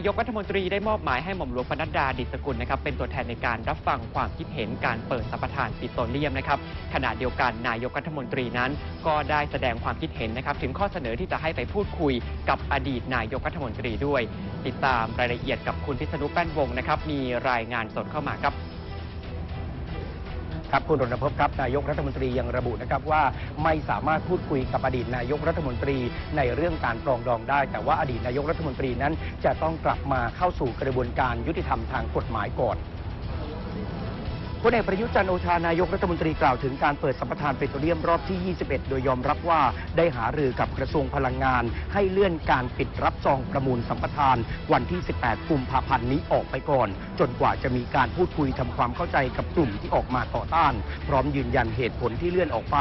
นายกรัฐมนตรีได้มอบหมายให้หม่อมหลวงปนัดดาดิษฐกุลนะครับเป็นตัวแทนในการรับฟังความคิดเห็นการเปิดสัมปทานปิโตรเลียมนะครับขณะเดียวกันนายกรัฐมนตรีนั้น ก็ได้แสดงความคิดเห็นนะครับถึงข้อเสนอที่จะให้ไปพูดคุยกับอดีตนายกรัฐมนตรีด้วย ติดตามรายละเอียดกับคุณพิษณุแป้นวงนะครับมีรายงานสดเข้ามาครับ ครับคุณรณพบครับนายกรัฐมนตรียังระบุนะครับว่าไม่สามารถพูดคุยกับอดีตนายกรัฐมนตรีในเรื่องการปรองดองได้ แต่ว่าอดีตนายกรัฐมนตรีนั้นจะต้องกลับมาเข้าสู่กระบวนการยุติธรรมทางกฎหมายก่อน พลเอกประยุทธ์จันโอชานายกรัฐมนตรีกล่าวถึงการเปิดสัมปทานเปโตรเลียมรอบที่ 21 โดยยอมรับว่าได้หารือกับกระทรวงพลังงาน ให้เลื่อนการปิดรับซองประมูลสัมปทาน วันที่ 18 กุมภาพันธ์นี้ออกไปก่อน จนกว่าจะมีการพูดคุยทำความเข้าใจกับกลุ่มที่ออกมาต่อต้าน พร้อมยืนยันเหตุผลที่เลื่อนออกไป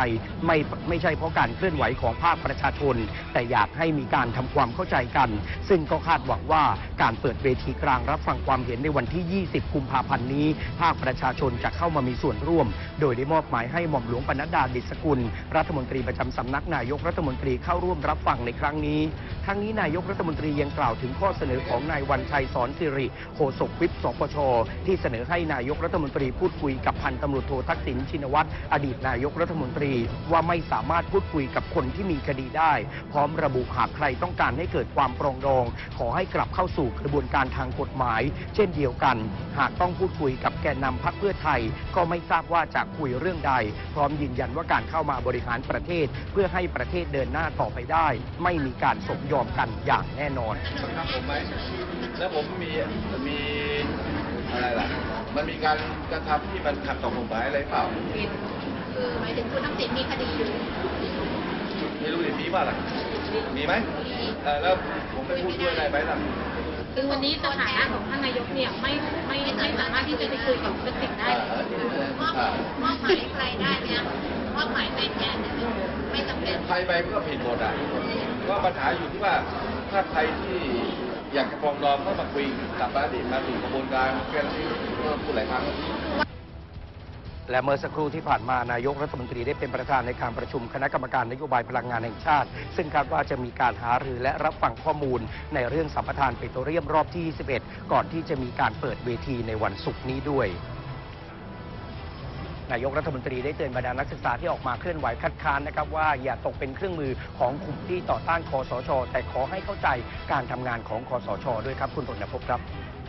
ไม่ไม่ใช่เพราะการเคลื่อนไหวของภาคประชาชน แต่อยากให้มีการทำความเข้าใจกัน ซึ่งก็คาดหวังว่าการเปิดเวทีกลางรับฟังความเห็นในวันที่ 20 กุมภาพันธ์นี้ ภาคประชาชนจะเข้ามามีส่วนร่วม โดยได้มอบหมายให้หม่อมหลวงปนัดดาดิษกุล รัฐมนตรีประจำสำนักนายกรัฐมนตรีเข้าร่วมรับฟังในครั้งนี้ ทั้งนี้นายกรัฐมนตรียังกล่าวถึงข้อเสนอของนายวันชัยสอนสิริโฆษกวิปสปช ที่เสนอให้นายกรัฐมนตรีพูดคุยกับพันตำรวจโททักษิณชินวัตรอดีตนายกรัฐมนตรีว่าไม่สามารถพูดคุยกับคนที่มีคดีได้ พร้อมระบุหากใครต้องการให้เกิดความปรองดอง ขอให้กลับเข้าสู่กระบวนการทางกฎหมาย เช่นเดียวกัน หากต้องพูดคุยกับแกนนำพรรคเพื่อไทยก็ไม่ทราบว่าจะคุยเรื่องใด พร้อมยืนยันว่าการเข้ามาบริหารประเทศ เพื่อให้ประเทศเดินหน้าต่อไปได้ ไม่มีการสมยอมกันอย่างแน่นอนบังคับผมไหมแล้วผมมีมีอะไรล่ะ มันมีการกระทำที่มันขัดต่อกฎหมายอะไรเปล่าผิดคือหมายถึงคุณทักษิณมีคดีอยู่ไม่รู้ดิมีป่ะล่ะมีไหมเออแล้วผมไม่พูดด้วยอะไรไปล่ะ คือวันนี้สถานะของท่านนายกเนี่ยไม่ไม่ไม่สามารถที่จะไปคุยกับคุณทักษิณได้เลยมอบมอบหมายใครได้เนี่ยมอบหมายไปแทนเนี่ยไม่สำเร็จใครไปมันก็ผิดหมดอะก็ปัญหาอยู่ที่ว่าถ้าใครที่อยากจะปรองดองก็มาคุยกับอดีตมาสู่กระบวนการแค่นั้นเองก็พูดหลายครั้ง และเมื่อสักครู่ที่ผ่านมานายกรัฐมนตรีได้เป็นประธานในการประชุมคณะกรรมการนโยบายพลังงานแห่งชาติ ซึ่งคาดว่าจะมีการหารือและรับฟังข้อมูล ในเรื่องสัมปทานเปโตรเลียมรอบที่ 21 ก่อนที่จะมีการเปิดเวทีในวันศุกร์นี้ด้วยนายกรัฐมนตรีได้เตือนบรรดานักศึกษาที่ออกมาเคลื่อนไหวคัดค้านนะครับว่าอย่าตกเป็นเครื่องมือของกลุ่มที่ต่อต้านคอสช แต่ขอให้เข้าใจการทำงานของคอสช ด้วยครับคุณรณพครับ